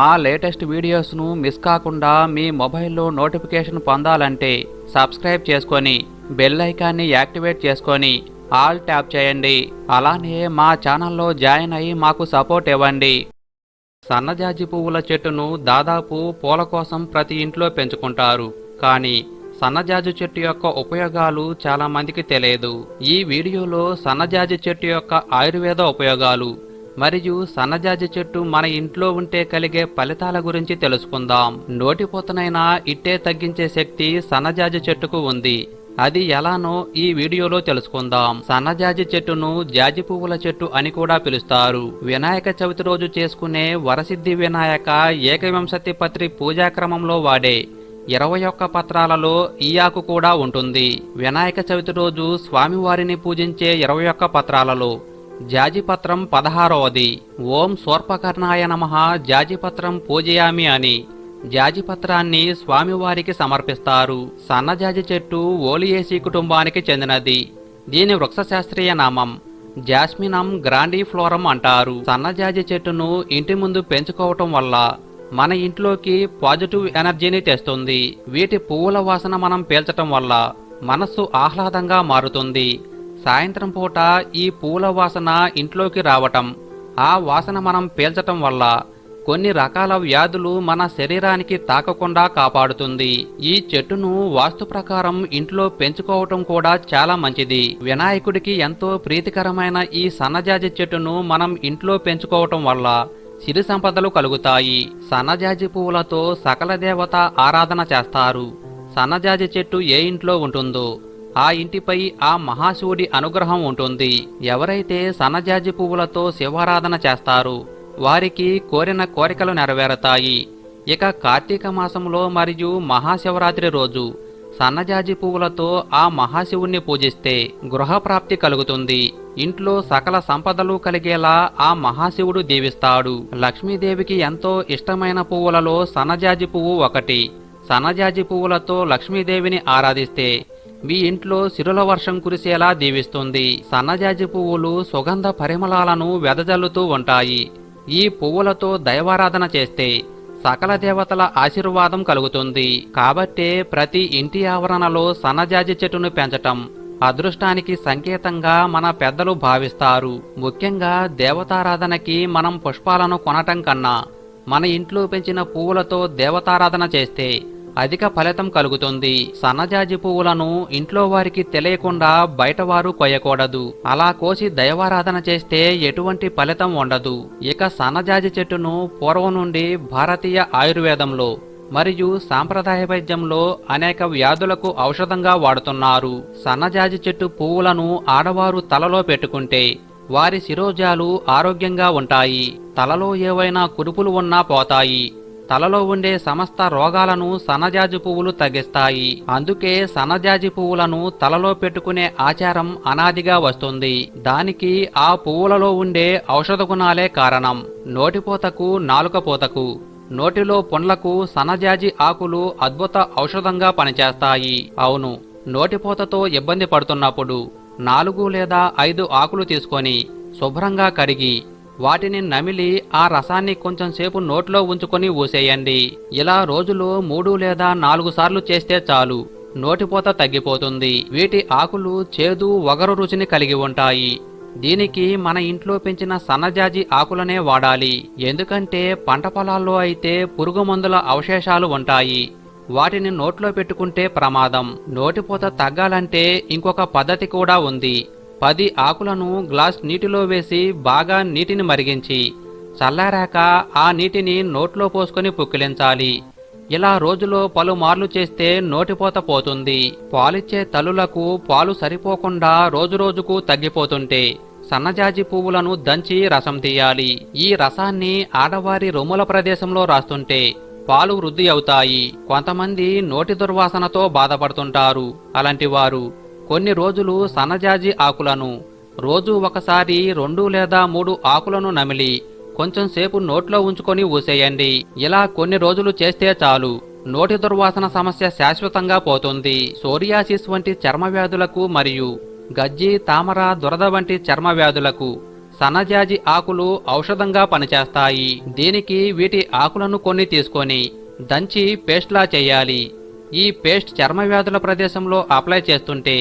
మా latest వీడియోస్ను miss కాకుండా మీ మొబైల్లో నోటిఫికేషన్ పొందాలంటే సబ్స్క్రైబ్ చేసుకొని బెల్ ఐకాన్ని యాక్టివేట్ చేసుకొని ఆల్ ట్యాప్ చేయండి. అలానే మా ఛానల్లో జాయిన్ అయ్యి మాకు సపోర్ట్ ఇవ్వండి. సన్నజాజి పువ్వుల చెట్టును దాదాపు పూల కోసం ప్రతి ఇంట్లో పెంచుకుంటారు. కానీ సన్నజాజి చెట్టు యొక్క ఉపయోగాలు చాలా మందికి తెలియదు. ఈ వీడియోలో సన్నజాజి చెట్టు యొక్క ఆయుర్వేద ఉపయోగాలు మరియు సన్నజాజి చెట్టు మన ఇంట్లో ఉంటే కలిగే ఫలితాల గురించి తెలుసుకుందాం. నోటిపోతనైనా ఇట్టే తగ్గించే శక్తి సన్నజాజి చెట్టుకు ఉంది. అది ఎలానో ఈ వీడియోలో తెలుసుకుందాం. సన్నజాజి చెట్టును జాజి పువ్వుల చెట్టు అని కూడా పిలుస్తారు. వినాయక చవితి రోజు చేసుకునే వరసిద్ధి వినాయక ఏకవింశతి పత్రి పూజాక్రమంలో వాడే ఇరవై ఒక్క పత్రాలలో ఈ ఆకు కూడా ఉంటుంది. వినాయక చవితి రోజు స్వామివారిని పూజించే ఇరవై ఒక్క పత్రాలలో జాజిపత్రం పదహారవది. ఓం సోర్పకర్ణాయ నమః జాజిపత్రం పూజయామి అని. జాజిపత్రాన్ని స్వామివారికి సమర్పిస్తారు. సన్నజాజి చెట్టు ఓలియేసి కుటుంబానికి చెందినది. దీని వృక్షశాస్త్రీయ నామం జాస్మినం గ్రాండీఫ్లోరం అంటారు. సన్నజాజి చెట్టును ఇంటి ముందు పెంచుకోవటం వల్ల మన ఇంట్లోకి పాజిటివ్ ఎనర్జీని తెస్తుంది. వీటి పువ్వుల వాసన మనం పీల్చటం వల్ల మనస్సు ఆహ్లాదంగా మారుతుంది. సాయంత్రం పూట ఈ పూల వాసన ఇంట్లోకి రావటం ఆ వాసన మనం పీల్చటం వల్ల కొన్ని రకాల వ్యాధులు మన శరీరానికి తాకకుండా కాపాడుతుంది. ఈ చెట్టును వాస్తు ప్రకారం ఇంట్లో పెంచుకోవటం కూడా చాలా మంచిది. వినాయకుడికి ఎంతో ప్రీతికరమైన ఈ సన్నజాజి చెట్టును మనం ఇంట్లో పెంచుకోవటం వల్ల సిరి సంపదలు కలుగుతాయి. సన్నజాజి పువ్వులతో సకల దేవత ఆరాధన చేస్తారు. సన్నజాజి చెట్టు ఏ ఇంట్లో ఉంటుందో ఆ ఇంటిపై ఆ మహాశివుడి అనుగ్రహం ఉంటుంది. ఎవరైతే సన్నజాజి పువ్వులతో శివారాధన చేస్తారు వారికి కోరిన కోరికలు నెరవేరతాయి. ఇక కార్తీక మాసంలో మరియు మహాశివరాత్రి రోజు సన్నజాజి పువ్వులతో ఆ మహాశివుణ్ణి పూజిస్తే గృహప్రాప్తి కలుగుతుంది. ఇంట్లో సకల సంపదలు కలిగేలా ఆ మహాశివుడు దీవిస్తాడు. లక్ష్మీదేవికి ఎంతో ఇష్టమైన పువ్వులలో సన్నజాజి పువ్వు ఒకటి. సన్నజాజి పువ్వులతో లక్ష్మీదేవిని ఆరాధిస్తే మీ ఇంట్లో సిరుల వర్షం కురిసేలా దీవిస్తుంది. సన్నజాజి పువ్వులు సుగంధ పరిమళాలను వెదజల్లుతూ ఉంటాయి. ఈ పువ్వులతో దైవారాధన చేస్తే సకల దేవతల ఆశీర్వాదం కలుగుతుంది. కాబట్టే ప్రతి ఇంటి ఆవరణలో సన్నజాజి చెట్టును పెంచటం అదృష్టానికి సంకేతంగా మన పెద్దలు భావిస్తారు. ముఖ్యంగా దేవతారాధనకి మనం పుష్పాలను కొనటం కన్నా మన ఇంట్లో పెంచిన పువ్వులతో దేవతారాధన చేస్తే అధిక ఫలితం కలుగుతుంది. సన్నజాజి పువ్వులను ఇంట్లో వారికి తెలియకుండా బయటవారు కొయ్యకూడదు. అలా కోసి దైవారాధన చేస్తే ఎటువంటి ఫలితం ఉండదు. ఇక సన్నజాజి చెట్టును పూర్వం నుండి భారతీయ ఆయుర్వేదంలో మరియు సాంప్రదాయ వైద్యంలో అనేక వ్యాధులకు ఔషధంగా వాడుతున్నారు. సన్నజాజి చెట్టు పువ్వులను ఆడవారు తలలో పెట్టుకుంటే వారి శిరోజాలు ఆరోగ్యంగా ఉంటాయి. తలలో ఏవైనా కురుపులు ఉన్నా పోతాయి. తలలో ఉండే సమస్త రోగాలను సన్నజాజి పువ్వులు తగ్గిస్తాయి. అందుకే సన్నజాజి పువ్వులను తలలో పెట్టుకునే ఆచారం అనాదిగా వస్తుంది. దానికి ఆ పువ్వులలో ఉండే ఔషధ గుణాలే కారణం. నోటిపోతకు నాలుకపోతకు. నోటిలో పుండ్లకు సన్నజాజి ఆకులు అద్భుత ఔషధంగా పనిచేస్తాయి. అవును నోటిపోతతో ఇబ్బంది పడుతున్నప్పుడు నాలుగు లేదా ఐదు ఆకులు తీసుకొని శుభ్రంగా కడిగి వాటిని నమిలి ఆ రసాన్ని కొంచెం సేపు నోట్లో ఉంచుకొని ఊసేయండి. ఇలా రోజులో మూడు లేదా నాలుగు సార్లు చేస్తే చాలు. నోటిపోత తగ్గిపోతుంది. వీటి ఆకులు చేదు వగరు రుచిని కలిగి ఉంటాయి. దీనికి మన ఇంట్లో పెంచిన సన్నజాజి ఆకులనే వాడాలి. ఎందుకంటే పంట పొలాల్లో అయితే పురుగు మందుల అవశేషాలు ఉంటాయి. వాటిని నోట్లో పెట్టుకుంటే ప్రమాదం. నోటిపోత తగ్గాలంటే ఇంకొక పద్ధతి కూడా ఉంది. పది ఆకులను గ్లాస్ నీటిలో వేసి బాగా నీటిని మరిగించి చల్లారాక ఆ నీటిని నోట్లో పోసుకొని పుక్కిలించాలి. ఇలా రోజులో పలుమార్లు చేస్తే నోటిపోత పోతుంది. పాలిచ్చే తల్లులకు పాలు సరిపోకుండా రోజురోజుకు తగ్గిపోతుంటే సన్నజాజి పువ్వులను దంచి రసం తీయాలి. ఈ రసాన్ని ఆడవారి రొమ్ముల ప్రదేశంలో రాస్తుంటే పాలు వృద్ధి అవుతాయి. కొంతమంది నోటి దుర్వాసనతో బాధపడుతుంటారు. అలాంటివారు కొన్ని రోజులు సన్నజాజి ఆకులను రోజు ఒకసారి రెండు లేదా మూడు ఆకులను నమిలి కొంచెం సేపు నోట్లో ఉంచుకొని ఊసేయండి. ఇలా కొన్ని రోజులు చేస్తే చాలు. నోటి దుర్వాసన సమస్య శాశ్వతంగా పోతుంది. సోరియాసిస్ వంటి చర్మ వ్యాధులకు మరియు గజ్జి తామర దురద వంటి చర్మ వ్యాధులకు సన్నజాజి ఆకులు ఔషధంగా పనిచేస్తాయి. దీనికి వీటి ఆకులను కొన్ని తీసుకొని దంచి పేస్ట్లా చేయాలి. ఈ పేస్ట్ చర్మ వ్యాధుల ప్రదేశంలో అప్లై చేస్తుంటే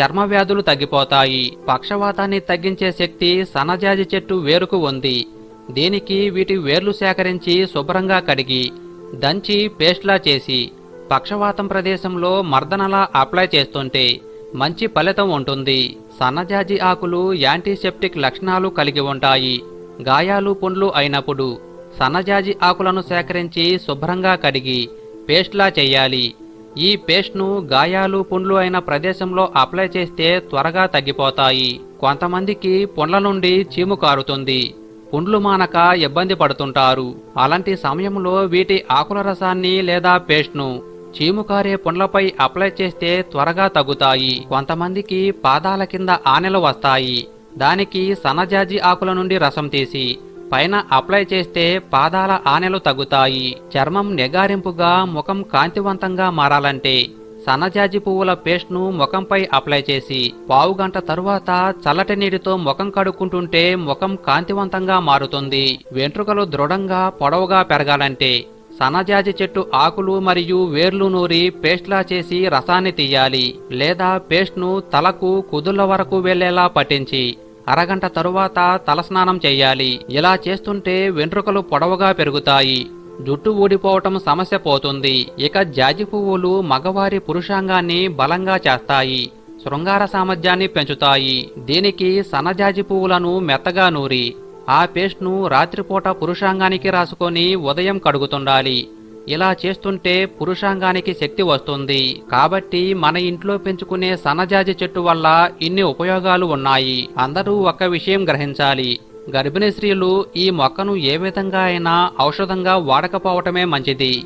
చర్మ వ్యాధులు తగ్గిపోతాయి. పక్షవాతాన్ని తగ్గించే శక్తి సన్నజాజి చెట్టు వేరుకు ఉంది. దీనికి వీటి వేర్లు సేకరించి శుభ్రంగా కడిగి దంచి పేస్ట్లా చేసి పక్షవాతం ప్రదేశంలో మర్దనలా అప్లై చేస్తుంటే మంచి ఫలితం ఉంటుంది. సన్నజాజి ఆకులు యాంటీసెప్టిక్ లక్షణాలు కలిగి ఉంటాయి. గాయాలు పుండ్లు అయినప్పుడు సన్నజాజి ఆకులను సేకరించి శుభ్రంగా కడిగి పేస్ట్లా చేయాలి. ఈ పేస్ట్ను గాయాలు పుండ్లు అయిన ప్రదేశంలో అప్లై చేస్తే త్వరగా తగ్గిపోతాయి. కొంతమందికి పుండ్ల నుండి చీము కారుతుంది. పుండ్లు మానక ఇబ్బంది పడుతుంటారు. అలాంటి సమయంలో వీటి ఆకుల రసాన్ని లేదా పేస్ట్ను చీము కారే పుండ్లపై అప్లై చేస్తే త్వరగా తగ్గుతాయి. కొంతమందికి పాదాల కింద ఆనెలు వస్తాయి. దానికి సన్నజాజి ఆకుల నుండి రసం తీసి పైన అప్లై చేస్తే పాదాల ఆనెలు తగ్గుతాయి. చర్మం నిగారింపుగా ముఖం కాంతివంతంగా మారాలంటే సన్నజాజి పువ్వుల పేస్ట్ను ముఖంపై అప్లై చేసి పావు గంట తరువాత చల్లటి నీటితో ముఖం కడుక్కుంటుంటే ముఖం కాంతివంతంగా మారుతుంది. వెంట్రుకలు దృఢంగా పొడవుగా పెరగాలంటే సన్నజాజి చెట్టు ఆకులు మరియు వేర్లు నూరి పేస్ట్లా చేసి రసాన్ని తీయాలి. లేదా పేస్ట్ను తలకు కుదుళ్ళ వరకు వెళ్ళేలా పట్టించి అరగంట తరువాత తలస్నానం చేయాలి. ఇలా చేస్తుంటే వెంట్రుకలు పొడవుగా పెరుగుతాయి. జుట్టు ఊడిపోవటం సమస్య పోతుంది. ఇక జాజి పువ్వులు మగవారి పురుషాంగాన్ని బలంగా చేస్తాయి. శృంగార సామర్థ్యాన్ని పెంచుతాయి. దీనికి సన్నజాజి పువ్వులను మెత్తగా నూరి ఆ పేస్ట్ను రాత్రిపూట పురుషాంగానికి రాసుకొని ఉదయం కడుగుతుండాలి. ఇలా చేస్తుంటే పురుషాంగానికి శక్తి వస్తుంది. కాబట్టి మన ఇంట్లో పెంచుకునే సన్నజాజి చెట్టు వల్ల ఇన్ని ఉపయోగాలు ఉన్నాయి. అందరూ ఒక విషయం గ్రహించాలి. గర్భిణీ స్త్రీలు ఈ మొక్కను ఏ విధంగా అయినా ఔషధంగా వాడకపోవటమే మంచిది.